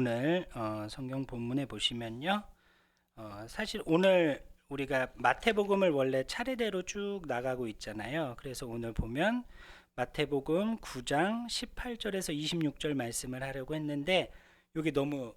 오늘 어, 성경 본문에 보시면요. 어, 사실 오늘 우리가 마태복음을 원래 차례대로 쭉 나가고 있잖아요. 그래서 오늘 보면 마태복음 9장 18절에서 26절 말씀을 하려고 했는데 여기 너무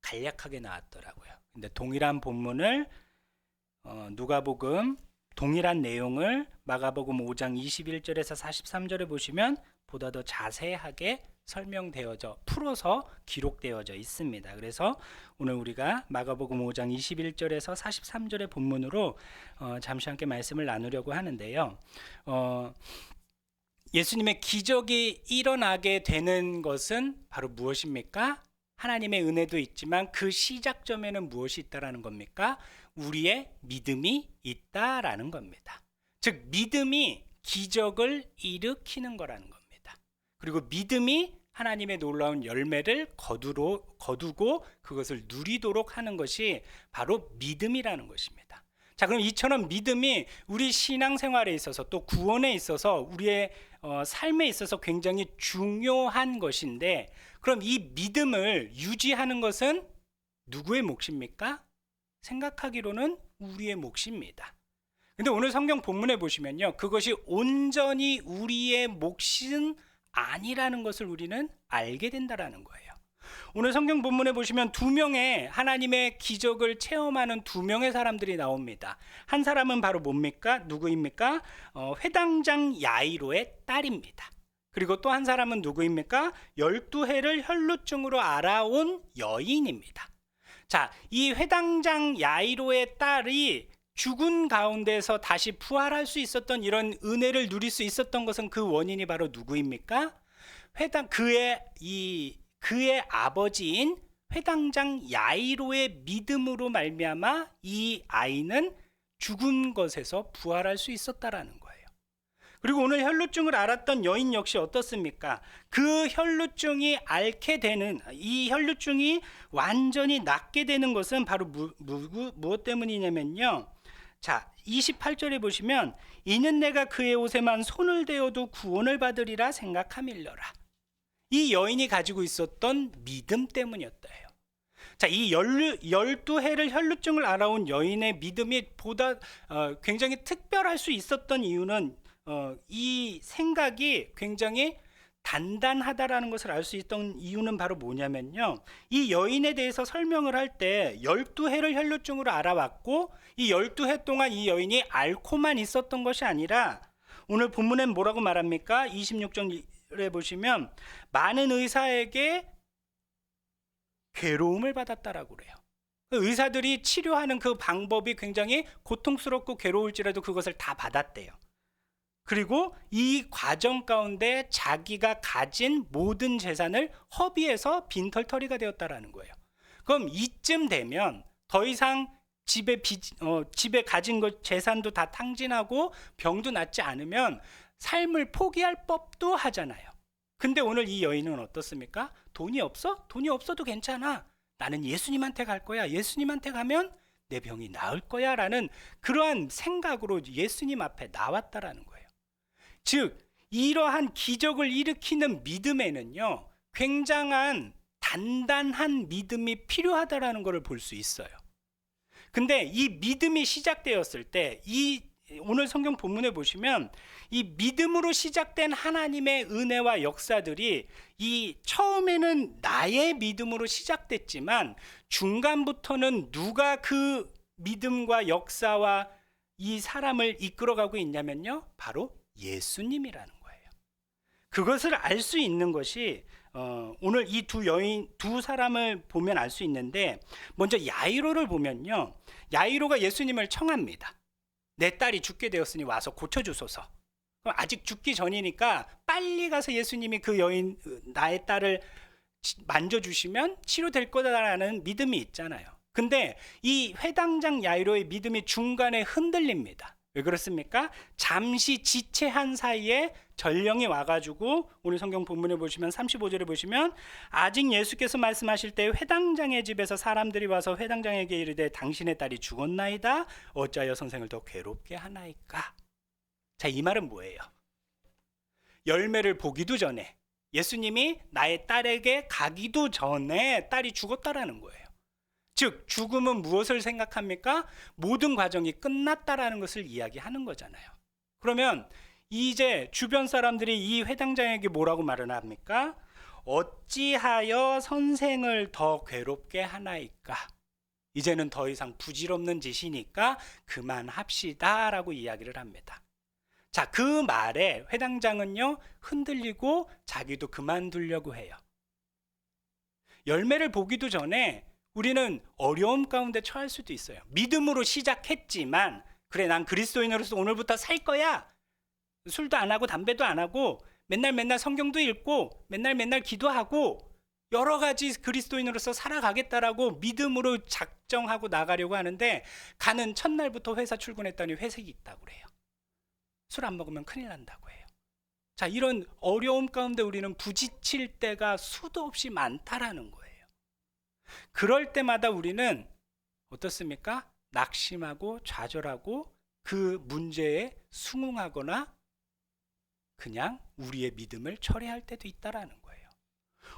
간략하게 나왔더라고요. 근데 동일한 본문을 어, 누가복음 동일한 내용을 마가복음 5장 21절에서 43절에 보시면 보다 더 자세하게 설명되어져 풀어서 기록되어져 있습니다. 그래서 오늘 우리가 마가복음 5장 21절에서 43절의 본문으로 어, 잠시 함께 말씀을 나누려고 하는데요. 어, 예수님의 기적이 일어나게 되는 것은 바로 무엇입니까? 하나님의 은혜도 있지만 그 시작점에는 무엇이 있다라는 겁니까? 우리의 믿음이 있다라는 겁니다. 즉 믿음이 기적을 일으키는 거라는 겁니다. 그리고 믿음이 하나님의 놀라운 열매를 거두로, 거두고 그것을 누리도록 하는 것이 바로 믿음이라는 것입니다. 자, 그럼 이처럼 믿음이 우리 신앙생활에 있어서 또 구원에 있어서 우리의 어, 삶에 있어서 굉장히 중요한 것인데 그럼 이 믿음을 유지하는 것은 누구의 몫입니까? 생각하기로는 우리의 몫입니다. 근데 오늘 성경 본문에 보시면요. 그것이 온전히 우리의 몫은 아니라는 것을 우리는 알게 된다라는 거예요. 오늘 성경 본문에 보시면 두 명의 하나님의 기적을 체험하는 두 명의 사람들이 나옵니다. 한 사람은 바로 뭡니까? 누구입니까? 어, 회당장 야이로의 딸입니다. 그리고 또 한 사람은 누구입니까? 열두 해를 혈루증으로 알아온 여인입니다. 자, 이 회당장 야이로의 딸이 죽은 가운데서 다시 부활할 수 있었던 이런 은혜를 누릴 수 있었던 것은 그 원인이 바로 누구입니까? 회당 그의 이 그의 아버지인 회당장 야이로의 믿음으로 말미암아 이 아이는 죽은 것에서 부활할 수 있었다라는 거예요. 그리고 오늘 혈루증을 알았던 여인 역시 어떻습니까? 그 혈루증이 앓게 되는 이 혈루증이 완전히 낫게 되는 것은 바로 무, 무, 무엇 때문이냐면요. 자, 28절에 보시면 이는 내가 그의 옷에만 손을 대어도 구원을 받으리라 생각함일러라. 이 여인이 가지고 있었던 믿음 때문이었다요. 자, 이 열두 해를 혈루증을 알아온 여인의 믿음이 보다 어, 굉장히 특별할 수 있었던 이유는 어, 이 생각이 굉장히 단단하다라는 것을 알 수 있던 이유는 바로 뭐냐면요. 이 여인에 대해서 설명을 할때 12해를 혈루증으로 알아왔고 이 12해 동안 이 여인이 앓고만 있었던 것이 아니라 오늘 본문엔 뭐라고 말합니까? 26절에 보시면 많은 의사에게 괴로움을 받았다라고 그래요. 그 의사들이 치료하는 그 방법이 굉장히 고통스럽고 괴로울지라도 그것을 다 받았대요. 그리고 이 과정 가운데 자기가 가진 모든 재산을 허비해서 빈털터리가 되었다라는 거예요. 그럼 이쯤 되면 더 이상 집에 비, 어, 집에 가진 것 재산도 다 탕진하고 병도 낫지 않으면 삶을 포기할 법도 하잖아요. 근데 오늘 이 여인은 어떻습니까? 돈이 없어? 돈이 없어도 괜찮아. 나는 예수님한테 갈 거야. 예수님한테 가면 내 병이 나을 거야 라는 그러한 생각으로 예수님 앞에 나왔다라는 거예요. 즉 이러한 기적을 일으키는 믿음에는요 굉장한 단단한 믿음이 필요하다라는 것을 볼 수 있어요. 근데 이 믿음이 시작되었을 때 이 오늘 성경 본문에 보시면 이 믿음으로 시작된 하나님의 은혜와 역사들이 이 처음에는 나의 믿음으로 시작됐지만 중간부터는 누가 그 믿음과 역사와 이 사람을 이끌어가고 있냐면요. 바로 예수님이라는 거예요. 그것을 알 수 있는 것이 어, 오늘 이 두 여인 두 사람을 보면 알 수 있는데 먼저 야이로를 보면요. 야이로가 예수님을 청합니다. 내 딸이 죽게 되었으니 와서 고쳐 주소서. 아직 죽기 전이니까 빨리 가서 예수님이 그 여인 나의 딸을 만져 주시면 치료될 거다라는 믿음이 있잖아요. 근데 이 회당장 야이로의 믿음이 중간에 흔들립니다. 왜 그렇습니까? 잠시 지체한 사이에 전령이 와가지고 오늘 성경 본문에 보시면 35절에 보시면 아직 예수께서 말씀하실 때 회당장의 집에서 사람들이 와서 회당장에게 이르되 당신의 딸이 죽었나이다 어찌하여 선생을 더 괴롭게 하나이까 자 이 말은 뭐예요? 열매를 보기도 전에 예수님이 나의 딸에게 가기도 전에 딸이 죽었다라는 거예요. 즉 죽음은 무엇을 생각합니까? 모든 과정이 끝났다라는 것을 이야기하는 거잖아요. 그러면 이제 주변 사람들이 이 회당장에게 뭐라고 말을 합니까? 어찌하여 선생을 더 괴롭게 하나이까? 이제는 더 이상 부질없는 짓이니까 그만합시다 라고 이야기를 합니다. 자, 그 말에 회당장은요, 흔들리고 자기도 그만두려고 해요. 열매를 보기도 전에 우리는 어려움 가운데 처할 수도 있어요. 믿음으로 시작했지만, 그래, 난 그리스도인으로서 오늘부터 살 거야. 술도 안 하고 담배도 안 하고 맨날 맨날 성경도 읽고 맨날 맨날 기도하고 여러 가지 그리스도인으로서 살아가겠다라고 믿음으로 작정하고 나가려고 하는데 가는 첫날부터 회사 출근했더니 회색이 있다고 그래요. 술 안 먹으면 큰일 난다고 해요. 자, 이런 어려움 가운데 우리는 부딪힐 때가 수도 없이 많다라는 거예요. 그럴 때마다 우리는 어떻습니까? 낙심하고 좌절하고 그 문제에 순응하거나 그냥 우리의 믿음을 철회할 때도 있다라는 거예요.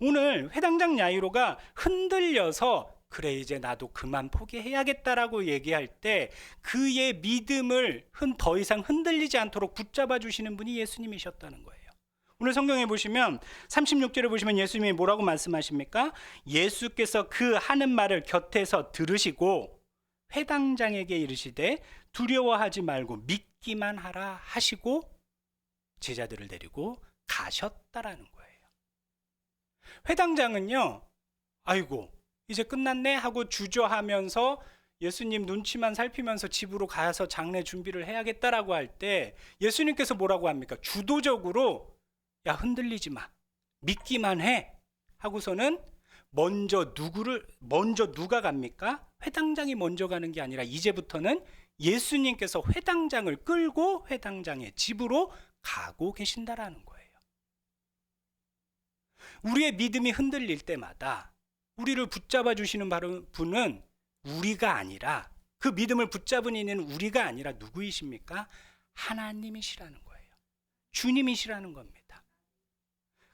오늘 회당장 야이로가 흔들려서 그래 이제 나도 그만 포기해야겠다라고 얘기할 때 그의 믿음을 흔, 더 이상 흔들리지 않도록 붙잡아 주시는 분이 예수님이셨다는 거예요. 오늘 성경에 보시면 36절에 보시면 예수님이 뭐라고 말씀하십니까? 예수께서 그 하는 말을 곁에서 들으시고 회당장에게 이르시되 두려워하지 말고 믿기만 하라 하시고 제자들을 데리고 가셨다라는 거예요. 회당장은요, 아이고, 이제 끝났네 하고 주저하면서 예수님 눈치만 살피면서 집으로 가서 장례 준비를 해야겠다라고 할 때 예수님께서 뭐라고 합니까? 주도적으로 야, 흔들리지 마. 믿기만 해. 하고서는 먼저 누구를, 먼저 누가 갑니까? 회당장이 먼저 가는 게 아니라 이제부터는 예수님께서 회당장을 끌고 회당장의 집으로 가고 계신다라는 거예요. 우리의 믿음이 흔들릴 때마다 우리를 붙잡아 주시는 분은 우리가 아니라 그 믿음을 붙잡은 이는 우리가 아니라 누구이십니까? 하나님이시라는 거예요. 주님이시라는 겁니다.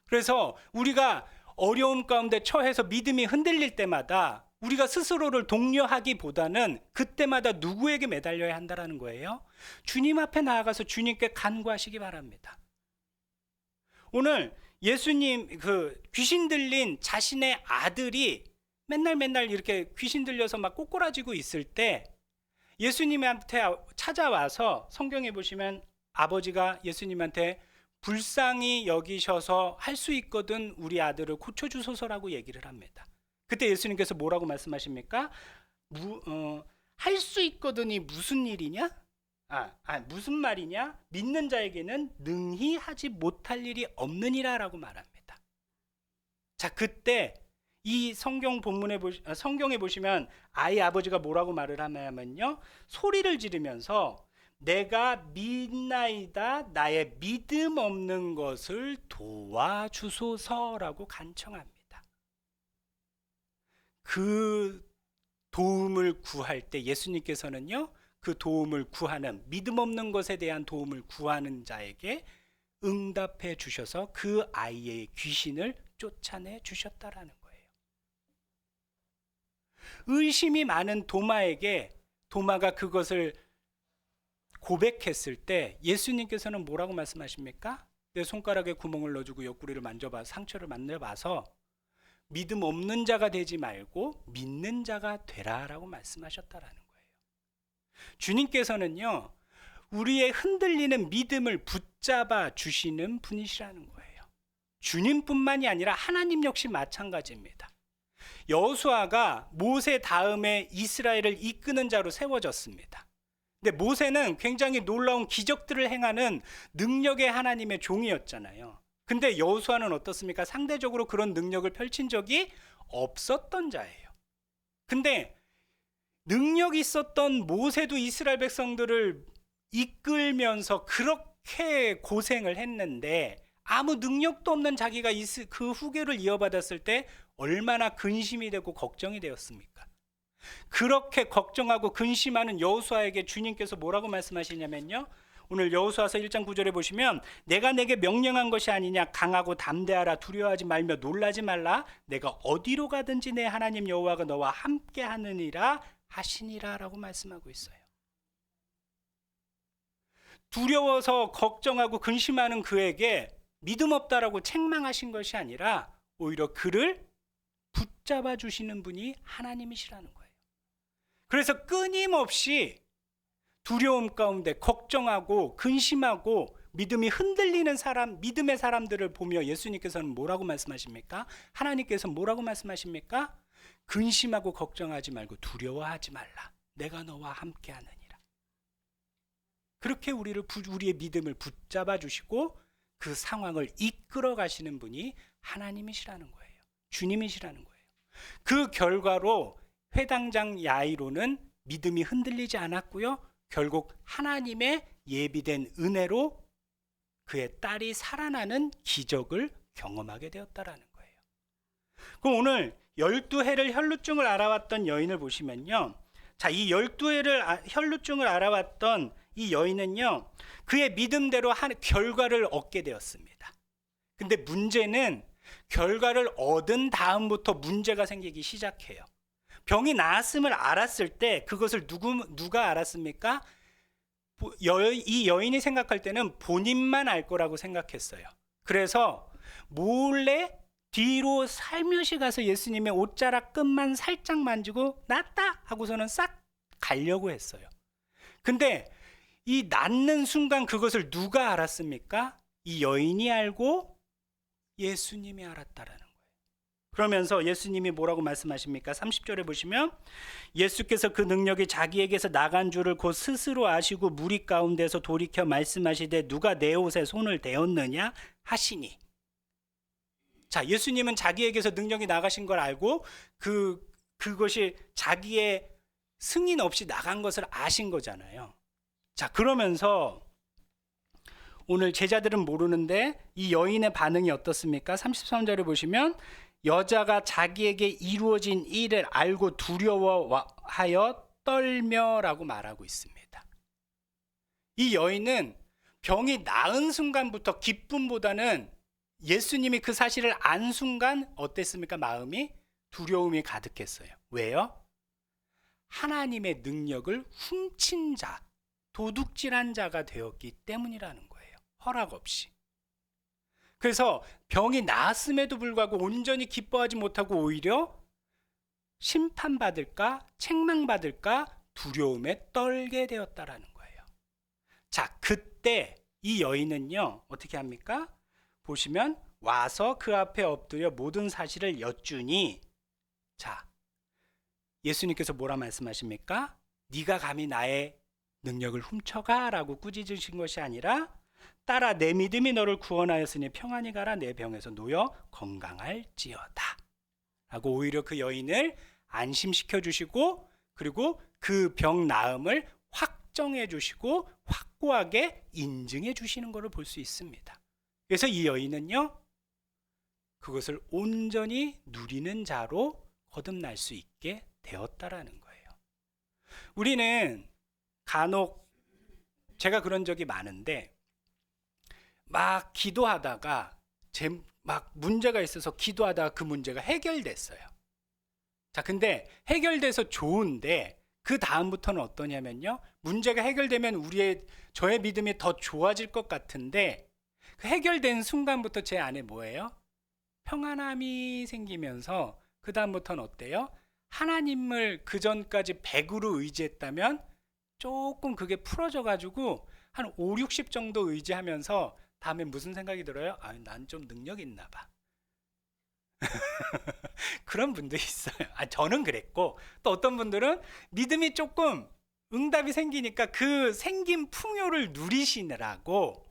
그래서 우리가 어려움 가운데 처해서 믿음이 흔들릴 때마다 우리가 스스로를 독려하기보다는 그때마다 누구에게 매달려야 한다라는 거예요. 주님 앞에 나아가서 주님께 간구하시기 바랍니다. 오늘 예수님 그 귀신 들린 자신의 아들이 맨날 맨날 이렇게 귀신 들려서 막 꼬꾸라지고 있을 때 예수님한테 찾아와서 성경에 보시면 아버지가 예수님한테 불쌍히 여기셔서 할 수 있거든 우리 아들을 고쳐주소서라고 얘기를 합니다. 그때 예수님께서 뭐라고 말씀하십니까? 어, 할수 있거든이 무슨 일이냐? 아, 아, 무슨 말이냐? 믿는 자에게는 능히 하지 못할 일이 없느니라라고 말합니다. 자, 그때 이 성경 본문에 보시, 아, 성경에 보시면 아이 아버지가 뭐라고 말을 하냐면요. 소리를 지르면서 내가 믿나이다 나의 믿음 없는 것을 도와주소서라고 간청합니다. 그 도움을 구할 때 예수님께서는요. 그 도움을 구하는 믿음 없는 것에 대한 도움을 구하는 자에게 응답해 주셔서 그 아이의 귀신을 쫓아내 주셨다라는 거예요. 의심이 많은 도마에게 도마가 그것을 고백했을 때 예수님께서는 뭐라고 말씀하십니까? 내 손가락에 구멍을 넣어주고 옆구리를 만져봐 상처를 만져봐서 믿음 없는 자가 되지 말고 믿는 자가 되라라고 말씀하셨다라는 거예요. 주님께서는요 우리의 흔들리는 믿음을 붙잡아 주시는 분이시라는 거예요. 주님뿐만이 아니라 하나님 역시 마찬가지입니다. 여호수아가 모세 다음에 이스라엘을 이끄는 자로 세워졌습니다. 근데 모세는 굉장히 놀라운 기적들을 행하는 능력의 하나님의 종이었잖아요. 근데 여호수아는 어떻습니까? 상대적으로 그런 능력을 펼친 적이 없었던 자예요. 근데 능력 있었던 모세도 이스라엘 백성들을 이끌면서 그렇게 고생을 했는데 아무 능력도 없는 자기가 그 후계를 이어받았을 때 얼마나 근심이 되고 걱정이 되었습니까? 그렇게 걱정하고 근심하는 여호수아에게 주님께서 뭐라고 말씀하시냐면요. 오늘 여호수아서 1장 9절에 보시면 내가 내게 명령한 것이 아니냐 강하고 담대하라 두려워하지 말며 놀라지 말라 내가 어디로 가든지 내 하나님 여호와가 너와 함께 하느니라 하시니라라고 말씀하고 있어요. 두려워서 걱정하고 근심하는 그에게 믿음 없다라고 책망하신 것이 아니라 오히려 그를 붙잡아 주시는 분이 하나님이시라는 거예요. 그래서 끊임없이 두려움 가운데 걱정하고 근심하고 믿음이 흔들리는 사람, 믿음의 사람들을 보며 예수님께서는 뭐라고 말씀하십니까? 하나님께서 뭐라고 말씀하십니까? 근심하고 걱정하지 말고 두려워하지 말라. 내가 너와 함께 하느니라. 그렇게 우리를 부- 우리의 믿음을 붙잡아 주시고 그 상황을 이끌어 가시는 분이 하나님이시라는 거예요. 주님이시라는 거예요. 그 결과로 회당장 야이로는 믿음이 흔들리지 않았고요. 결국 하나님의 예비된 은혜로 그의 딸이 살아나는 기적을 경험하게 되었다라는 거예요. 그럼 오늘 12해를 혈루증을 알아왔던 여인을 보시면요. 자, 이 12해를 아- 혈루증을 알아왔던 이 여인은요. 그의 믿음대로 한 결과를 얻게 되었습니다. 근데 문제는 결과를 얻은 다음부터 문제가 생기기 시작해요. 병이 나았음을 알았을 때 그것을 누구 누가 알았습니까? 보- 여, 이 여인이 생각할 때는 본인만 알 거라고 생각했어요. 그래서 몰래 뒤로 살며시 가서 예수님의 옷자락 끝만 살짝 만지고 낫다 하고서는 싹 가려고 했어요. 근데 이 낫는 순간 그것을 누가 알았습니까? 이 여인이 알고 예수님이 알았다라는. 그러면서 예수님이 뭐라고 말씀하십니까? 30절에 보시면 예수께서 그 능력이 자기에게서 나간 줄을 곧 스스로 아시고 무리 가운데서 돌이켜 말씀하시되 누가 내 옷에 손을 대었느냐 하시니 자, 예수님은 자기에게서 능력이 나가신 걸 알고 그 그것이 자기의 승인 없이 나간 것을 아신 거잖아요. 자, 그러면서 오늘 제자들은 모르는데 이 여인의 반응이 어떻습니까? 33절에 보시면 여자가 자기에게 이루어진 일을 알고 두려워하여 떨며라고 말하고 있습니다. 이 여인은 병이 나은 순간부터 기쁨보다는 예수님이 그 사실을 안 순간 어땠습니까? 마음이 두려움이 가득했어요. 왜요? 하나님의 능력을 훔친 자, 도둑질한 자가 되었기 때문이라는 거예요. 허락 없이. 그래서 병이 나았음에도 불구하고 온전히 기뻐하지 못하고 오히려 심판받을까, 책망받을까 두려움에 떨게 되었다라는 거예요. 자, 그때 이 여인은요, 어떻게 합니까? 보시면 와서 그 앞에 엎드려 모든 사실을 여쭈니 자, 예수님께서 뭐라 말씀하십니까? 네가 감히 나의 능력을 훔쳐가라고 꾸짖으신 것이 아니라 따라 내 믿음이 너를 구원하였으니 평안히 가라 내 병에서 놓여 건강할지어다. 라고 오히려 그 여인을 안심시켜 주시고 그리고 그 병 나음을 확정해 주시고 확고하게 인증해 주시는 것을 볼 수 있습니다. 그래서 이 여인은요. 그것을 온전히 누리는 자로 거듭날 수 있게 되었다라는 거예요. 우리는 간혹 제가 그런 적이 많은데 막 기도하다가 제 막 문제가 있어서 기도하다가 그 문제가 해결됐어요. 자, 근데 해결돼서 좋은데 그 다음부터는 어떠냐면요. 문제가 해결되면 우리의 저의 믿음이 더 좋아질 것 같은데 그 해결된 순간부터 제 안에 뭐예요? 평안함이 생기면서 그 다음부터는 어때요? 하나님을 그 전까지 100으로 의지했다면 조금 그게 풀어져 가지고 한 5, 60 정도 의지하면서 다음에 무슨 생각이 들어요? 아, 난 좀 능력 있나 봐. 그런 분도 있어요. 아, 저는 그랬고 또 어떤 분들은 믿음이 조금 응답이 생기니까 그 생긴 풍요를 누리시느라고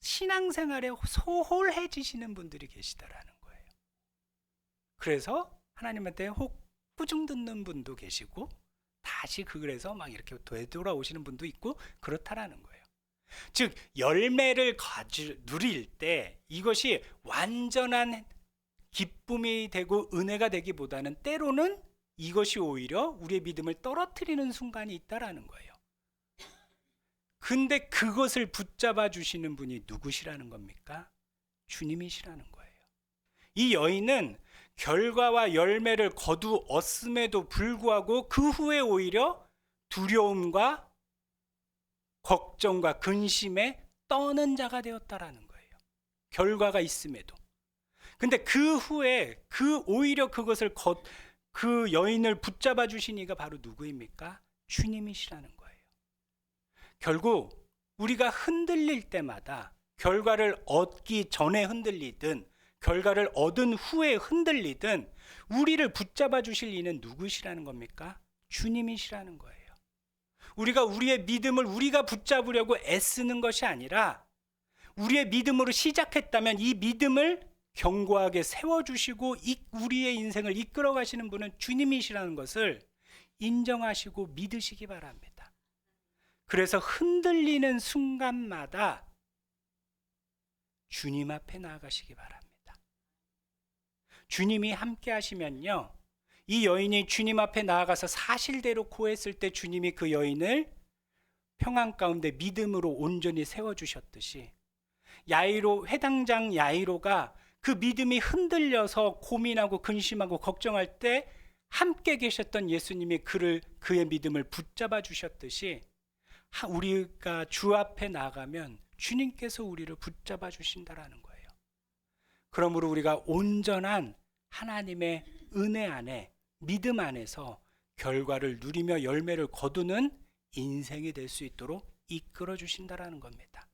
신앙생활에 소홀해지시는 분들이 계시다라는 거예요. 그래서 하나님한테 혹 꾸중 듣는 분도 계시고 다시 그래서 막 이렇게 되돌아오시는 분도 있고 그렇다라는 거예요. 즉 열매를 가지 누릴 때 이것이 완전한 기쁨이 되고 은혜가 되기보다는 때로는 이것이 오히려 우리의 믿음을 떨어뜨리는 순간이 있다라는 거예요. 근데 그것을 붙잡아 주시는 분이 누구시라는 겁니까? 주님이시라는 거예요. 이 여인은 결과와 열매를 거두었음에도 불구하고 그 후에 오히려 두려움과 걱정과 근심에 떠는 자가 되었다라는 거예요. 결과가 있음에도. 근데 그 후에 그 오히려 그것을 거, 그 여인을 붙잡아 주신 이가 바로 누구입니까? 주님이시라는 거예요. 결국 우리가 흔들릴 때마다 결과를 얻기 전에 흔들리든 결과를 얻은 후에 흔들리든 우리를 붙잡아 주실 이는 누구시라는 겁니까? 주님이시라는 거예요. 우리가 우리의 믿음을 우리가 붙잡으려고 애쓰는 것이 아니라 우리의 믿음으로 시작했다면 이 믿음을 견고하게 세워주시고 이- 우리의 인생을 이끌어 가시는 분은 주님이시라는 것을 인정하시고 믿으시기 바랍니다. 그래서 흔들리는 순간마다 주님 앞에 나아가시기 바랍니다. 주님이 함께 하시면요. 이 여인이 주님 앞에 나아가서 사실대로 고했을 때 주님이 그 여인을 평안 가운데 믿음으로 온전히 세워 주셨듯이 야이로 회당장 야이로가 그 믿음이 흔들려서 고민하고 근심하고 걱정할 때 함께 계셨던 예수님이 그를 그의 믿음을 붙잡아 주셨듯이 하- 우리가 주 앞에 나가면 주님께서 우리를 붙잡아 주신다라는 거예요. 그러므로 우리가 온전한 하나님의 은혜 안에 믿음 안에서 결과를 누리며 열매를 거두는 인생이 될 수 있도록 이끌어 주신다라는 겁니다.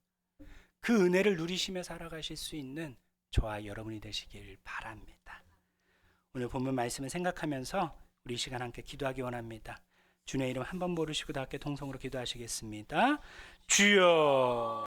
그 은혜를 누리시며 살아가실 수 있는 저와 여러분이 되시길 바랍니다. 오늘 본문 말씀을 생각하면서 우리 이 시간 함께 기도하기 원합니다. 주의 이름 한번 모르시고 다 함께 통성으로 기도하시겠습니다. 주여